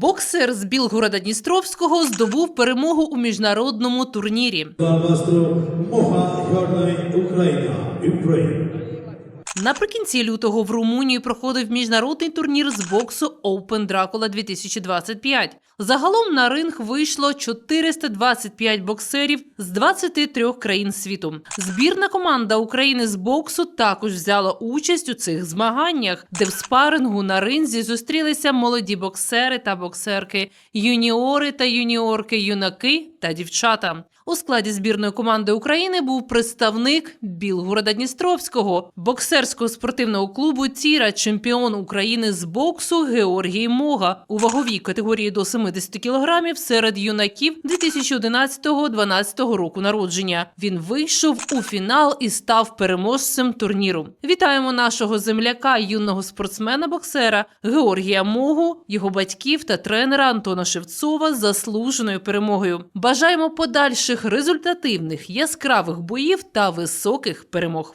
Боксер з Білгорода Дністровського здобув перемогу у міжнародному турнірі. Україна. Наприкінці лютого в Румунії проходив міжнародний турнір з боксу Open Dracula 2025. Загалом на ринг вийшло 425 боксерів з 23 країн світу. Збірна команда України з боксу також взяла участь у цих змаганнях, де в спарингу на ринзі зустрілися молоді боксери та боксерки, юніори та юніорки, юнаки та дівчата. У складі збірної команди України був представник Білгорода Дністровського, боксерського спортивного клубу Тіра, чемпіон України з боксу Георгій Мога у ваговій категорії до 70 кілограмів серед юнаків 2011-2012 року народження. Він вийшов у фінал і став переможцем турніру. Вітаємо нашого земляка, юного спортсмена-боксера Георгія Могу, його батьків та тренера Антона Шевцова з заслуженою перемогою. Бажаємо подальших результативних яскравих боїв та високих перемог.